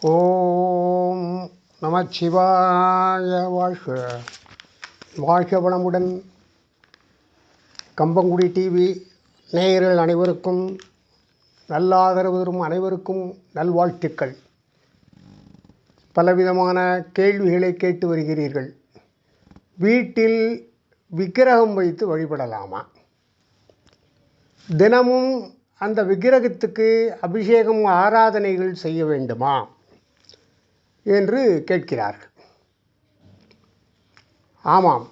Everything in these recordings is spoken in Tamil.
ஓம் நமச்சிவாய வாழ்க. வாழ்க வளமுடன் கம்பங்குடி டிவி நேயர்கள் அனைவருக்கும் நல்லாதரவு தரும் அனைவருக்கும் நல்வாழ்த்துக்கள். பலவிதமான கேள்விகளை கேட்டு வருகிறீர்கள். வீட்டில் விக்கிரகம் வைத்து வழிபடலாமா? தினமும் அந்த விக்கிரகத்துக்கு அபிஷேகம் ஆராதனைகள் செய்ய வேண்டுமா? என்று கேட்கிறார்கள். ஆமாம்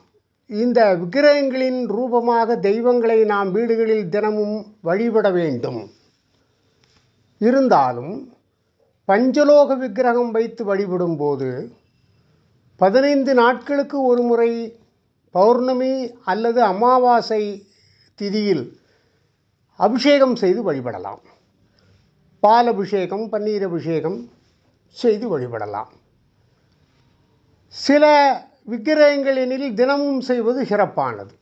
இந்த விக்கிரகங்களின் ரூபமாக தெய்வங்களை நாம் வீடுகளில் தினமும் வழிபட வேண்டும். இருந்தாலும் பஞ்சலோக விக்கிரகம் வைத்து வழிபடும்போது பதினைந்து நாட்களுக்கு ஒரு முறை பௌர்ணமி அல்லது அமாவாசை திதியில் அபிஷேகம் செய்து வழிபடலாம். பால் அபிஷேகம் பன்னீர் அபிஷேகம் செய்து வழிபடலாம். சில விக்கிரகங்களினில் தினமும் செய்வது சிறப்பானது.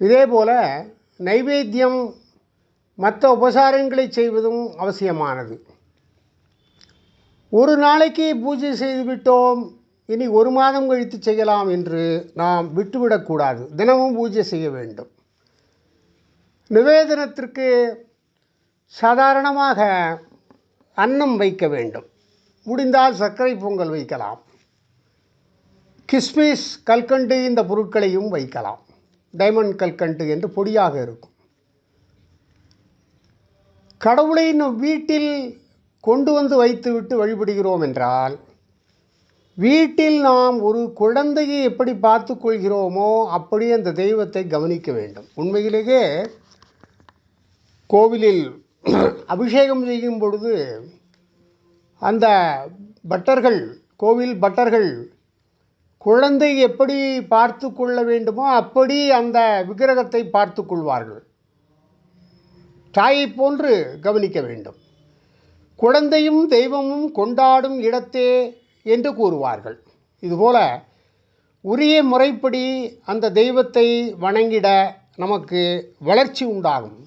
இதேபோல நைவேத்தியம் மற்ற உபசாரங்களை செய்வதும் அவசியமானது. ஒரு நாளைக்கு பூஜை செய்துவிட்டோம் இனி ஒரு மாதம் கழித்து செய்யலாம் என்று நாம் விட்டுவிடக்கூடாது தினமும் பூஜை செய்ய வேண்டும். நிவேதனத்திற்கு சாதாரணமாக அன்னம் வைக்க வேண்டும். முடிந்தால் சர்க்கரை பொங்கல் வைக்கலாம். கிஸ்மிஸ் கல்கண்டு இந்த பொருட்களையும் வைக்கலாம். டைமண்ட் கல்கண்டு என்று பொடியாக இருக்கும். கடவுளை நம் வீட்டில் கொண்டு வந்து வைத்துவிட்டு வழிபடுகிறோம் என்றால் வீட்டில் நாம் ஒரு குழந்தையை எப்படி பார்த்து கொள்கிறோமோ அப்படி அந்த தெய்வத்தை கவனிக்க வேண்டும். உண்மையிலேயே கோவிலில் அபிஷேகம் செய்யும் பொழுது அந்த பட்டர்கள் கோவில் பட்டர்கள் குழந்தை எப்படி பார்த்து கொள்ள வேண்டுமோ அப்படி அந்த விக்கிரகத்தை பார்த்து கொள்வார்கள். தாயை போன்று கவனிக்க வேண்டும். குழந்தையும் தெய்வமும் கொண்டாடும் இடத்தே என்று கூறுவார்கள். இதுபோல உரிய முறைப்படி அந்த தெய்வத்தை வணங்கிட நமக்கு வளர்ச்சி உண்டாகும்.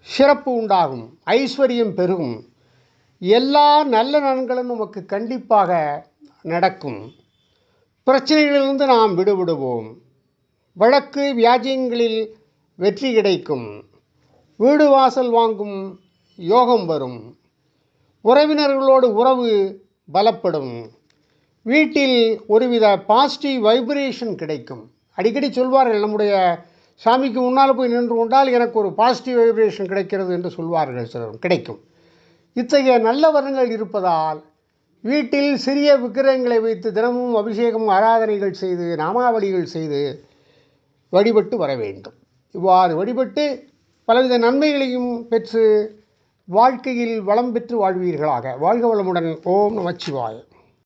சிறப்பு உண்டாகும் ஐஸ்வர்யம் பெருகும். எல்லா நல்ல நலன்களும் நமக்கு கண்டிப்பாக நடக்கும். பிரச்சனைகளிலிருந்து நாம் விடுபடுவோம். வழக்கு வியாஜியங்களில் வெற்றி கிடைக்கும். வீடு வாசல் வாங்கும் யோகம் வரும். உறவினர்களோடு உறவு பலப்படும். வீட்டில் ஒருவித பாசிட்டிவ் வைப்ரேஷன் கிடைக்கும். அடிக்கடி சொல்வார்கள் நம்முடைய சாமிக்கு முன்னால் போய் நின்று கொண்டால் எனக்கு ஒரு பாசிட்டிவ் வைப்ரேஷன் கிடைக்கிறது என்று சொல்வார்கள் சிலரும். கிடைக்கும். இத்தகைய நல்ல வரங்கள் இருப்பதால் வீட்டில் சிறிய விக்கிரகங்களை வைத்து தினமும் அபிஷேகம் ஆராதனைகள் செய்து நாமாவளிகள் செய்து வழிபட்டு வர வேண்டும். இவ்வாறு வழிபட்டு பலவித நன்மைகளையும் பெற்று வாழ்க்கையில் வளம் பெற்று வாழ்வீர்களாக. வாழ்க வளமுடன். ஓம் நமச்சிவாயம்.